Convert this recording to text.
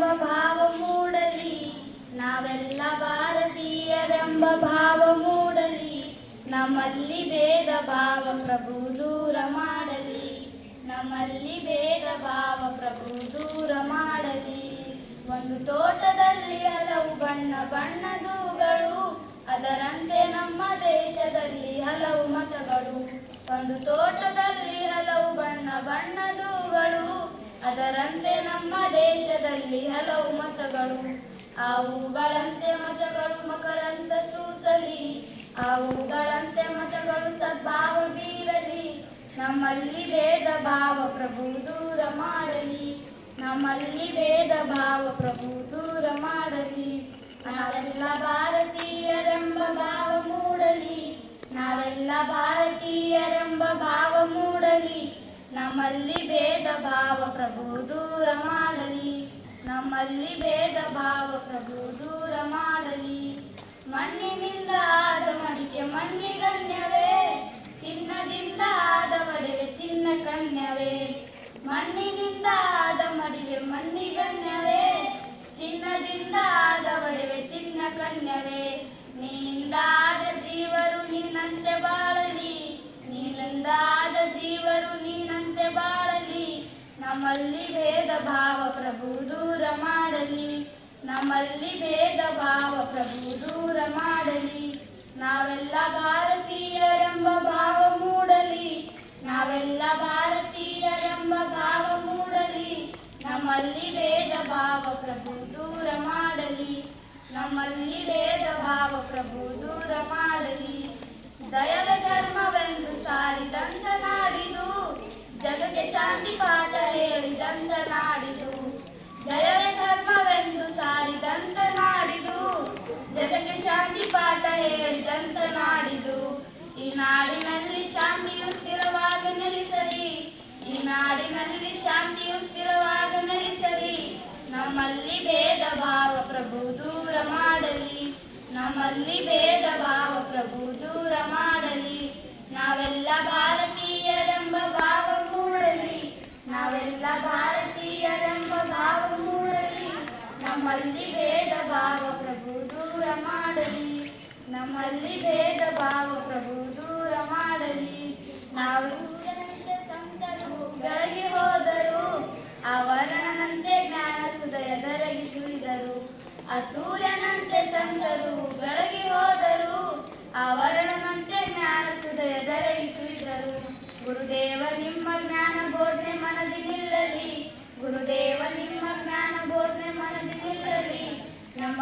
ಭಾರತೀಯರೆಂಬ ಭಾವ ಮೂಡಲಿ, ನಾವೆಲ್ಲ ಭಾರತೀಯರೆಂಬ ಭಾವ ಮೂಡಲಿ, ನಮ್ಮಲ್ಲಿ ಭೇದ ಭಾವ ಪ್ರಭು ದೂರ ಮಾಡಲಿ, ನಮ್ಮಲ್ಲಿ ಭೇದ ಭಾವ ಪ್ರಭು ದೂರ ಮಾಡಲಿ. ಒಂದು ತೋಟದಲ್ಲಿ ಹಲವು ಬಣ್ಣ ಬಣ್ಣದೂಗಳು ಅದರಂತೆ ನಮ್ಮ ದೇಶದಲ್ಲಿ ಹಲವು ಮತಗಳು. ಒಂದು ತೋಟದಲ್ಲಿ ಅದರಂತೆ ನಮ್ಮ ದೇಶದಲ್ಲಿ ಹಲವು ಮತಗಳು. ಅವುಗಳಂತೆ ಮತಗಳು ಮಕರಂತ ಸೂಸಲಿ. ಅವುಗಳಂತೆ ಮತಗಳು ಸದ್ಭಾವ ಬೀರಲಿ. ನಮ್ಮಲ್ಲಿ ಭೇದ ಭಾವ ಪ್ರಭು ದೂರ ಮಾಡಲಿ. ನಮ್ಮಲ್ಲಿ ಭೇದ ಭಾವ ಪ್ರಭು ದೂರ ಮಾಡಲಿ. ನಾವೆಲ್ಲ ಭಾರತೀಯರೆಂಬ ಭಾವ ಮೂಡಲಿ. ನಾವೆಲ್ಲ ಭಾರತೀಯರೆಂಬ ಭಾವ ಮೂಡಲಿ. ನಮ್ಮಲ್ಲಿ ಭೇದ ಭಾವ ಪ್ರಭು ದೂರ ಮಾಡಲಿ. ನಮ್ಮಲ್ಲಿ ಭೇದ ಭಾವ ಪ್ರಭು ದೂರ ಮಾಡಲಿ. ಮಣ್ಣಿನಿಂದ ಆದ ಮಡಿಕೆ ಮಣ್ಣಿಗನ್ಯವೇ ಚಿನ್ನದಿಂದ ಆದ ಒಡವೆ ಚಿನ್ನ ಕನ್ಯವೇ ಮಣ್ಣಿನಿಂದ ಆದ ಮಡಿಗೆ ಮಣ್ಣಿಗನ್ಯವೇ ಚಿನ್ನದಿಂದ ಆದ ಒಡವೆ ಚಿನ್ನ ಕನ್ಯವೇ ನೀನಿಂದಾದ ನಮ್ಮಲ್ಲಿ ಭೇದ ಭಾವ ಪ್ರಭು ದೂರ ಮಾಡಲಿ. ನಮ್ಮಲ್ಲಿ ಭೇದ ಭಾವ ಪ್ರಭು ದೂರ ಮಾಡಲಿ. ನಾವೆಲ್ಲ ಭಾರತೀಯರೆಂಬ ಭಾವ ಮೂಡಲಿ. ನಾವೆಲ್ಲ ಭಾರತೀಯರೆಂಬ ಭಾವ ಮೂಡಲಿ. ನಮ್ಮಲ್ಲಿ ಭೇದ ಭಾವ ಪ್ರಭು ದೂರ ಮಾಡಲಿ. ನಮ್ಮಲ್ಲಿ ಭೇದ ಭಾವ ಪ್ರಭು ದೂರ ಮಾಡಲಿ. ದಯದ ಧರ್ಮವೆಂದು ಸಾರಿದಂತ ನಾಡಿದು. ಜಗಕ್ಕೆ ಶಾಂತಿ ಪಾಠ ಹೇಳಿದಂತ ನಾಡಿದು ದಯವೇ ಧರ್ಮವೆಂದು ಸಾರಿದಂತ ನಾಡಿದು. ಜಗಕ್ಕೆ ಶಾಂತಿ ಪಾಠ ಹೇಳಿದಂತ ನಾಡಿದು. ಈ ನಾಡಿನಲ್ಲಿ ಶಾಂತಿಯು ಸ್ಥಿರವಾಗಿ ನೆಲೆಸಲಿ. ಈ ನಾಡಿನಲ್ಲಿ ಶಾಂತಿಯು ಸ್ಥಿರವಾಗಿ ನೆಲೆಸಲಿ. ನಮ್ಮಲ್ಲಿ ಭೇದ ಭಾವ ಪ್ರಭು ದೂರ ಮಾಡಲಿ. ನಮ್ಮಲ್ಲಿ ಭೇದ ಭಾವ ಪ್ರಭು ದೂರ ನಮ್ಮಲ್ಲಿ ಭೇದ ಭಾವ ಪ್ರಭು, ದೂರ ಮಾಡಲಿ. ನಮ್ಮಲ್ಲಿ ಭೇದ ಭಾವ ಪ್ರಭು, ದೂರ ಮಾಡಲಿ. ನಾವು ಸಂತರು, ಬೆಳಗಿ ಹೋದರು. ಅವರಣನಂತೆ ಜ್ಞಾನ ಸುದಯ ದರಗಿ ಸುರಿದರು ಆ ಸೂರ್ಯನಂತೆ ಸಂತರು, ಬೆಳಗಿ ಹೋದರು. ಅವರಣನಂತೆ ಜ್ಞಾನ ಸುದಯ ದರಗಿ ಸುರಿದರು ಗುರುದೇವ, ನಿಮ್ಮ ಜ್ಞಾನ ಬೋಧನೆ ಮನದಿ ನಿಲ್ಲಲಿ. ಗುರುದೇವ ನಿಮ್ಮ ಜ್ಞಾನ ಬೋಧನೆ ಮನದಿ ನಿಲ್ಲಲಿ